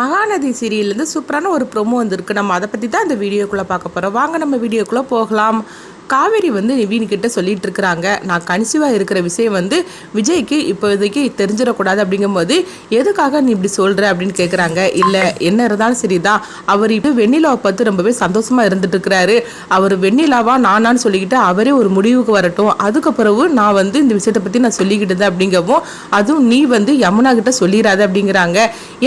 மகாநதி சீரியல்லேருந்து சூப்பரான ஒரு ப்ரொமோ வந்திருக்கு. நம்ம அதை பற்றி தான் இந்த வீடியோக்குள்ளே பார்க்க போகிறோம் வாங்க நம்ம வீடியோக்குள்ளே போகலாம். காவேரி வந்து நிவீன்கிட்ட சொல்லிட்டு இருக்கிறாங்க நான் கன்சீவாக இருக்கிற விஷயம் வந்து விஜய்க்கு இப்போதைக்கு தெரிஞ்சிடக்கூடாது அப்படிங்கும்போது எதுக்காக நீ இப்படி சொல்கிற அப்படின்னு கேட்குறாங்க இல்லை என்ன இருந்தாலும் சரிதான். அவர் இப்போ வெண்ணிலாவை பார்த்து ரொம்பவே சந்தோஷமாக இருந்துட்டு இருக்கிறாரு அவர் வெண்ணிலாவா நானான்னு சொல்லிக்கிட்டு அவரே ஒரு முடிவுக்கு வரட்டும். அதுக்கு நான் வந்து இந்த விஷயத்தை பற்றி நான் சொல்லிக்கிட்டது அப்படிங்கவும் அதுவும் நீ வந்து யமுனா கிட்ட சொல்லிடாத அப்படிங்கிறாங்க.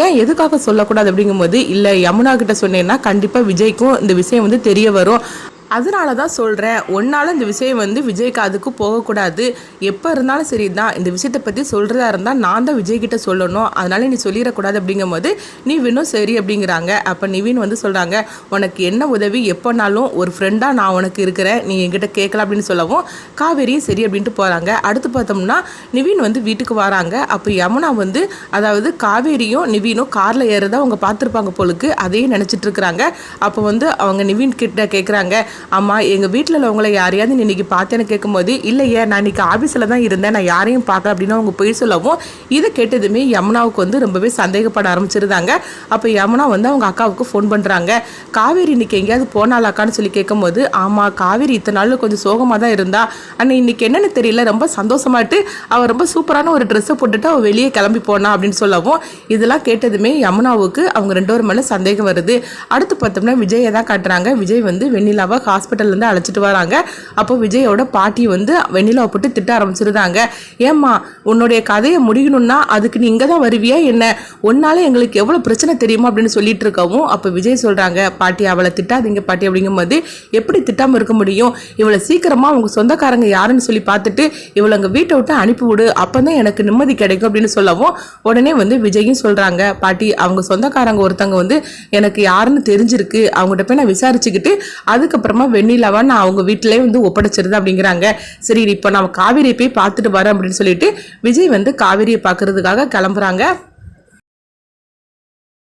ஏன் எதுக்காக சொல்லக்கூடாது அப்படிங்கும்போது இல்லை யமுனா கிட்ட சொன்னேன்னா கண்டிப்பாக விஜய்க்கும் இந்த விஷயம் வந்து தெரிய வரும். அதனால தான் சொல்கிறேன் ஒன்றால் இந்த விஷயம் வந்து விஜய்க்கு அதுக்கு போகக்கூடாது. எப்போ இருந்தாலும் சரி தான் இந்த விஷயத்தை பற்றி சொல்கிறதா இருந்தால் நான் தான் விஜய்கிட்ட சொல்லணும். அதனால நீ சொல்லிடக்கூடாது அப்படிங்கும்போது போது நிவினும் சரி அப்படிங்கிறாங்க. அப்போ நிவின் வந்து சொல்கிறாங்க உனக்கு என்ன உதவி எப்போனாலும் ஒரு ஃப்ரெண்டாக நான் உனக்கு இருக்கிறேன். நீ என்கிட்ட கேட்கலாம் அப்படின்னு சொல்லவும் காவேரியும் சரி அப்படின்ட்டு போகிறாங்க அடுத்து பார்த்தோம்னா நிவின் வந்து வீட்டுக்கு வராங்க. அப்போ யமுனா வந்து அதாவது காவேரியும் நிவினும் காரில் ஏறதா அவங்க பார்த்துருப்பாங்க போலுக்கு அதையும் நினச்சிட்டு இருக்கிறாங்க. அப்போ வந்து அவங்க நிவின் கிட்ட கேட்குறாங்க அம்மா எங்கள் வீட்டில் உள்ளவங்களை யாரையாவது நீ இன்னைக்கு பார்த்தேன்னு கேட்கும்போது இல்லையே நான் இன்னைக்கு ஆஃபீஸில் தான் இருந்தேன் நான் யாரையும் பார்க்கல அப்படின்னு அவங்க போய் சொல்லவும் இதை கேட்டதுமே யமுனாவுக்கு வந்து ரொம்பவே சந்தேகப்பட ஆரம்பிச்சிருந்தாங்க. அப்போ யமுனா வந்து அவங்க அக்காவுக்கு ஃபோன் பண்ணுறாங்க காவேரி இன்னைக்கு எங்கேயாவது போனாலாக்கான்னு சொல்லி கேட்கும்போது ஆமாம் காவேரி இத்தனை நாள் கொஞ்சம் சோகமாக தான் இருந்தா. ஆனால் இன்னைக்கு என்னென்னு தெரியல ரொம்ப சந்தோஷமாட்டு அவள் ரொம்ப சூப்பரான ஒரு ட்ரெஸ்ஸை போட்டுட்டு அவள் வெளியே கிளம்பி போனா அப்படின்னு சொல்லவும் இதெல்லாம் கேட்டதுமே யமுனாவுக்கு அவங்க ரெண்டு ஒரு மேலே சந்தேகம் வருது. அடுத்து பார்த்தோம்னா விஜயை தான் காட்டுறாங்க. விஜய் வந்து வெண்ணிலாவை ஹாஸ்பிட்டல்லேருந்து அழைச்சிட்டு வராங்க. அப்போ விஜயோட பாட்டி வந்து வெண்ணிலாவை போட்டு திட்ட ஆரம்பிச்சிருந்தாங்க. ஏம்மா உன்னுடைய கதையை முடியணும்னா அதுக்கு நீ இங்கே தான் வருவியா என்ன? ஒன்னால எங்களுக்கு எவ்வளோ பிரச்சனை தெரியுமா அப்படின்னு சொல்லிட்டு இருக்கவும் அப்போ விஜய் சொல்கிறாங்க பாட்டி அவளை திட்டாதீங்க பாட்டி அப்படிங்கும்போது எப்படி திட்டாமல் இருக்க முடியும்? இவளை சீக்கிரமாக அவங்க சொந்தக்காரங்க யாருன்னு சொல்லி பார்த்துட்டு இவளை அங்கே வீட்டை விட்டு அனுப்பிவிடு அப்போ தான் எனக்கு நிம்மதி கிடைக்கும் அப்படின்னு சொல்லவும் உடனே வந்து விஜயும் சொல்கிறாங்க பாட்டி அவங்க சொந்தக்காரங்க ஒருத்தவங்க வந்து எனக்கு யாருன்னு தெரிஞ்சிருக்கு. அவங்ககிட்ட போய் நான் விசாரிச்சுக்கிட்டு அதுக்கப்புறமா வெண்ணிலாவா நான் அவங்க வீட்டிலே வந்து ஒப்படைச்சிருது அப்படிங்கிறாங்க. சரி இப்போ நான் காவேரியை போய் பார்த்துட்டு வரேன் அப்படின்னு சொல்லிட்டு விஜய் வந்து காவேரியை பார்க்கறதுக்காக கிளம்புறாங்க.